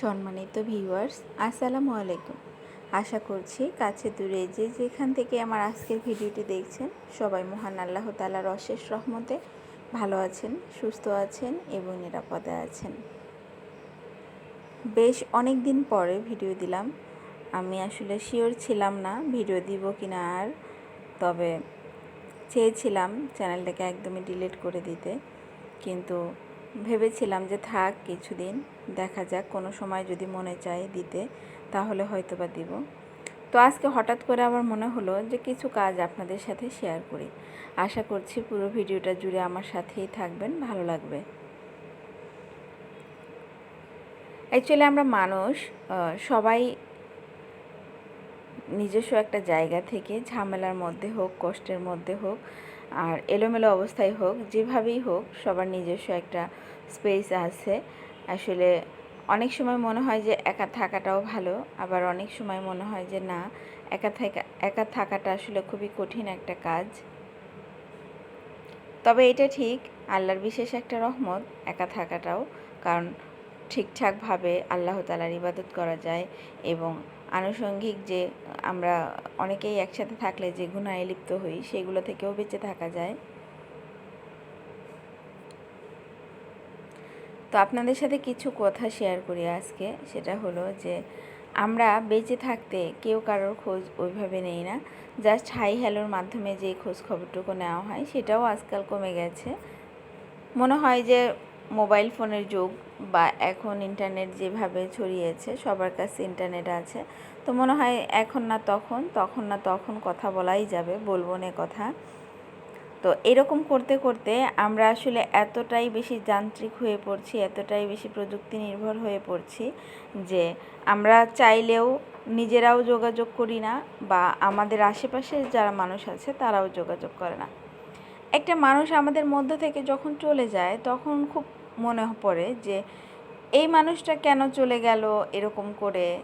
সম্মানিত ভিউয়ার্স, আসসালামু আলাইকুম। আশা করছি কাছে দূরে যে যেখান থেকে আমার আজকের ভিডিওটি দেখছেন, সবাই মহান আল্লাহ তালার অশেষ রহমতে ভালো আছেন, সুস্থ আছেন এবং নিরাপদে আছেন। বেশ অনেক দিন পরে ভিডিও দিলাম। আমি আসলে শিওর ছিলাম না ভিডিও দিব কিনা আর, তবে চেয়েছিলাম চ্যানেলটাকে একদমই ডিলিট করে দিতে। কিন্তু ভেবেছিলাম যে থাক, কিছুদিন, দেখা যাক, কোনো সময় যদি মনে চায় দিতে, তাহলে হয়তো বা দিব। তো আজকে হঠাৎ করে আমার মনে হলো যে কিছু কাজ আপনাদের সাথে শেয়ার করি। আশা করছি পুরো ভিডিওটা জুড়ে আমার সাথেই থাকবেন, ভালো লাগবে। অ্যাকচুয়ালি আমরা মানুষ সবাই নিজস্ব একটা জায়গা থেকে ঝামেলার মধ্যে হোক, কষ্টের মধ্যে হোক আর এলোমেলো অবস্থায় হোক, যেভাবেই হোক, সবার নিজস্ব একটা স্পেস আছে। আসলে অনেক সময় মনে হয় যে একা থাকাটাও ভালো, আবার অনেক সময় মনে হয় যে না, একা থাকা, একা থাকাটা আসলে খুবই কঠিন একটা কাজ। তবে এটা ঠিক, আল্লাহর বিশেষ একটা রহমত, একা থাকাটাও। কারণ ঠিকঠাকভাবে আল্লাহ তালার ইবাদত করা যায় এবং আনুষঙ্গিক যে আমরা অনেকেই একসাথে থাকলে যে গুণায় লিপ্ত হই, সেগুলো থেকেও বেঁচে থাকা যায়। তো আপনাদের সাথে কিছু কথা শেয়ার করি আজকে, সেটা হলো যে আমরা বেঁচে থাকতে কেউ কারোর খোঁজ ওইভাবে নেই না। জাস্ট হাই হ্যালোর মাধ্যমে যে খোঁজ খবরটুকু নেওয়া হয়, সেটাও আজকাল কমে গেছে। মনে হয় যে মোবাইল ফোনের যুগ বা এখন ইন্টারনেট যেভাবে ছড়িয়েছে, সবার কাছে ইন্টারনেট আছে। তো মনে হয় এখন না তখন তখন না তখন কথা বলাই যাবে, বলব না কথা। তো এরকম করতে করতে আমরা আসলে এতটাই বেশি যান্ত্রিক হয়ে পড়ছি, এতটাই বেশি প্রযুক্তি নির্ভর হয়ে পড়ছি যে আমরা চাইলেও নিজেরাও যোগাযোগ করি না বা আমাদের আশেপাশে যারা মানুষ আছে তারাও যোগাযোগ করে না। একটা মানুষ আমাদের মধ্য থেকে যখন চলে যায়, তখন খুব মনে পড়ে যে, এই মানুষটা কেন চলে গেল এরকম করে?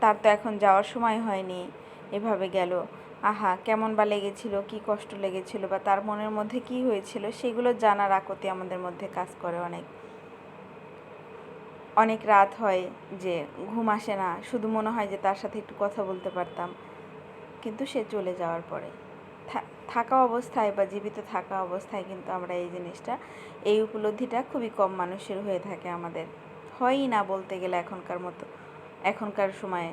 তার তো এখন যাওয়ার সময় হয়নি। এভাবে গেল। আহা, কেমন বা লেগেছিল? কি কষ্ট লেগেছিল? বা তার মনের মধ্যে কি হয়েছিল? সেগুলো জানার আকতি আমাদের মধ্যে কাজ করে অনেক। অনেক রাত হয় যে ঘুম আসে না। শুধু মনে হয় যে তার সাথে একটু কথা বলতে পারতাম। কিন্তু সে চলে যাওয়ার পরে। থাকা অবস্থায় বা জীবিত থাকা অবস্থায় কিন্তু আমরা এই জিনিসটা, এই উপলব্ধিটা খুবই কম মানুষের হয়ে থাকে আমাদের। হয়ই না বলতে গেলে এখনকার মতো, এখনকার সময়ে।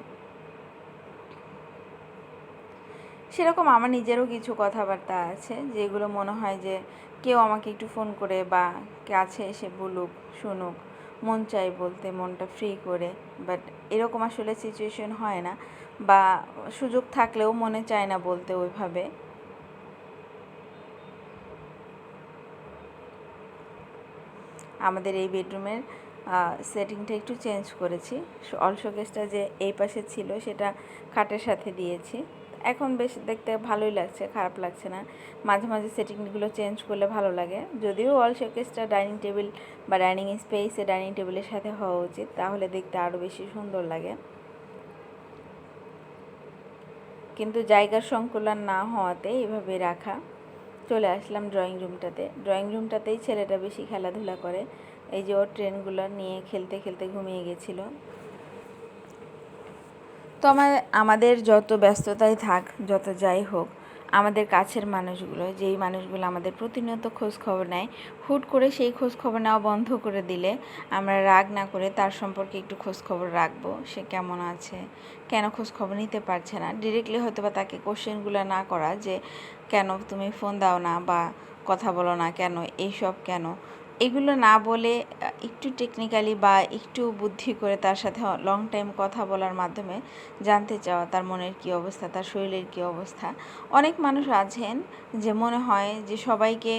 সেরকম আমার নিজেরও কিছু কথাবার্তা আছে, যেগুলো মনে হয় যে কেউ আমাকে একটু ফোন করে বা কাছে এসে বলুক, শুনুক, মন চাই বলতে, মনটা ফ্রি করে। বাট এরকম আসলে সিচুয়েশন হয় না, বা সুযোগ থাকলেও মনে চায় না বলতে ওইভাবে। আমাদের এই বেডরুমের সেটিংটা একটু চেঞ্জ করেছি। অল শোকেসটা যে এই পাশে ছিল সেটা খাটের সাথে দিয়েছি। এখন বেশ দেখতে ভালোই লাগছে, খারাপ লাগছে না। মাঝে মাঝে সেটিংগুলো চেঞ্জ করলে ভালো লাগে। যদিও অল শোকেসটা ডাইনিং টেবিল বা ডাইনিং স্পেসে ডাইনিং টেবিলের সাথে হওয়া উচিত, তাহলে দেখতে আরও বেশি সুন্দর লাগে। কিন্তু জায়গার সংকুলন না হওয়াতে এভাবে রাখা চলে আসলাম ড্রয়িং রুমটাতে ড্রয়িং রুমটাতেই ছেলেটা বেশি খেলাধুলা করে। এই যে ওর ট্রেনগুলো নিয়ে খেলতে খেলতে ঘুমিয়ে গেছিল। তো আমার, আমাদের যত ব্যস্ততাই থাক, যত যাই হোক আমাদের কাছের মানুষগুলো, যেই মানুষগুলো আমাদের প্রতিনিয়ত খোঁজ খবর নেয়, হুট করে সেই খোঁজ খবর নেওয়া বন্ধ করে দিলে আমরা রাগ না করে তার সম্পর্কে একটু খোঁজ খবর রাখব, সে কেমন আছে, কেন খোঁজ খবর নিতে পারছে না। ডিরেক্টলি হয়তো বা তাকে কোশ্চেনগুলো না করা যে, কেন তুমি ফোন দাও না বা কথা বলো না কেন, এইসব কেন? এগুলো না বলে একটু টেকনিক্যালি বা একটু বুদ্ধি করে তার সাথে লং টাইম কথা বলার মাধ্যমে জানতে চাওয়া, তার মনের কী অবস্থা, তার শরীরের কী অবস্থা। অনেক মানুষ আছেন যে মনে হয় যে সবাইকে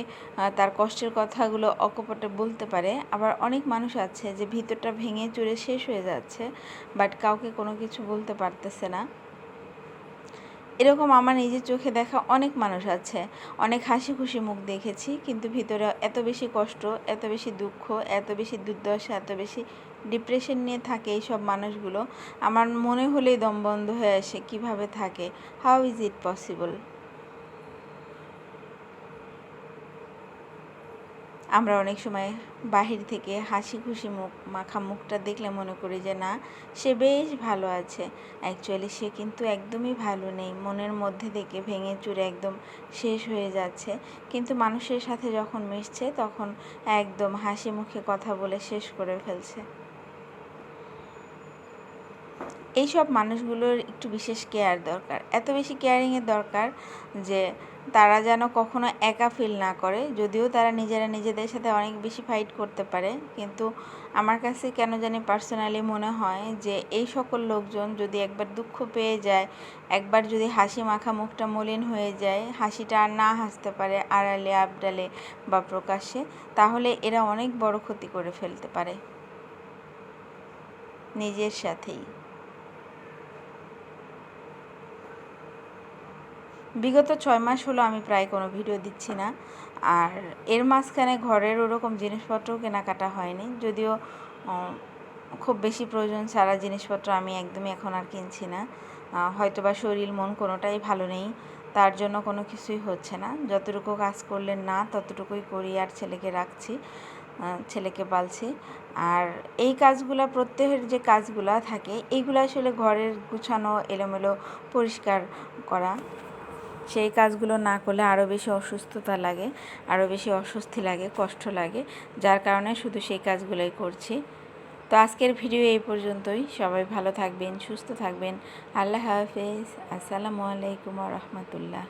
তার কষ্টের কথাগুলো অকপটে বলতে পারে। আবার অনেক মানুষ আছে যে ভিতরটা ভেঙে চুরে শেষ হয়ে যাচ্ছে বাট কাউকে কোনো কিছু বলতে পারতেছে না। এরকম আমার নিজের চোখে দেখা অনেক মানুষ আছে। অনেক হাসি খুশি মুখ দেখেছি, কিন্তু ভিতরে এত বেশি কষ্ট, এত বেশি দুঃখ, এত বেশি দুর্দশা, এত বেশি ডিপ্রেশন নিয়ে থাকে এই সব মানুষগুলো। আমার মনে হলেই দম বন্ধ হয়ে আসে কীভাবে থাকে। হাউ ইজ ইট পসিবল আমরা অনেক সময় বাহির থেকে হাসি খুশি মুখ, মাখা মুখটা দেখলে মনে করি যে, না, সে বেশ ভালো আছে। অ্যাকচুয়ালি সে কিন্তু একদমই ভালো নেই। মনের মধ্যে থেকে ভেঙে চুরে একদম শেষ হয়ে যাচ্ছে। কিন্তু মানুষের সাথে যখন মিশছে, তখন একদম হাসি মুখে কথা বলে শেষ করে ফেলছে। এইসব মানুষগুলোর একটু বিশেষ কেয়ার দরকার। এত বেশি কেয়ারিংয়ের দরকার যে তারা যেন কখনো একা ফিল না করে, যদিও তারা নিজেরা নিজেদের সাথে অনেক বেশি ফাইট করতে পারে। কিন্তু আমার কাছে কেন জানি পার্সোনালি মনে হয় যে এই সকল লোকজন যদি একবার দুঃখ পেয়ে যায়, একবার যদি হাসি মাখা মুখটা মলিন হয়ে যায়, হাসিটা আর না হাসতে পারে আড়ালে, আবডালে বা প্রকাশ্যে, তাহলে এরা অনেক বড় ক্ষতি করে ফেলতে পারে। নিজের সাথেই। বিগত ছয় মাস হলো আমি প্রায় কোনো ভিডিও দিচ্ছি না। আর এর মাঝখানে ঘরের ওরকম জিনিসপত্র কেনাকাটা হয়নি। যদিও খুব বেশি প্রয়োজন ছাড়া জিনিসপত্র আমি একদমই এখন আর কিনছি না। হয়তো বা শরীর, মন কোনোটাই ভালো নেই। তার জন্য কোনো কিছুই হচ্ছে না। যতটুকু কাজ করলেন না, ততটুকুই করি আর ছেলেকে রাখছি ছেলেকে পালছি। আর এই কাজগুলো, প্রত্যেকের যে কাজগুলো থাকে এইগুলো আসলে ঘরের গুছানো, এলোমেলো, পরিষ্কার করা। সেই কাজগুলো না করলে আরও বেশি অসুস্থতা লাগে আরও বেশি অস্বস্তি লাগে, কষ্ট লাগে। যার কারণে শুধু সেই কাজগুলোই করছি। তো আজকের ভিডিও এই পর্যন্তই। সবাই ভালো থাকবেন, সুস্থ থাকবেন। আল্লাহ হাফেজ। আসসালামু আলাইকুম রহমতুল্লাহ।